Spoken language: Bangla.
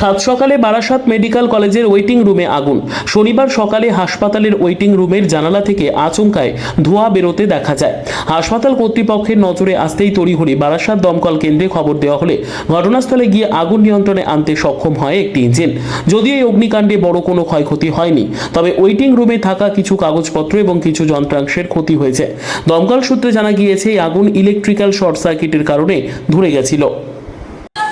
সাত সকালে বারাসাত মেডিকেল কলেজের ওয়েটিং রুমে আগুন। শনিবার সকালে হাসপাতালের ওয়েটিং রুমের জানালা থেকে আচমকায় ধোঁয়া বেরোতে দেখা যায়। হাসপাতাল কর্তৃপক্ষের নজরে আসতেই তড়িঘড়ি বারাসাত দমকল কেন্দ্রে খবর দেওয়া হলে ঘটনাস্থলে গিয়ে আগুন নিয়ন্ত্রণে আনতে সক্ষম হয় একটি ইঞ্জিন। যদিও এই অগ্নিকাণ্ডে বড় কোনো ক্ষয়ক্ষতি হয়নি, তবে ওয়েটিং রুমে থাকা কিছু কাগজপত্র এবং কিছু যন্ত্রাংশের ক্ষতি হয়েছে। দমকল সূত্রে জানা গিয়েছে, এই আগুন ইলেকট্রিক্যাল শর্ট সার্কিটের কারণে ধরে গেছিল।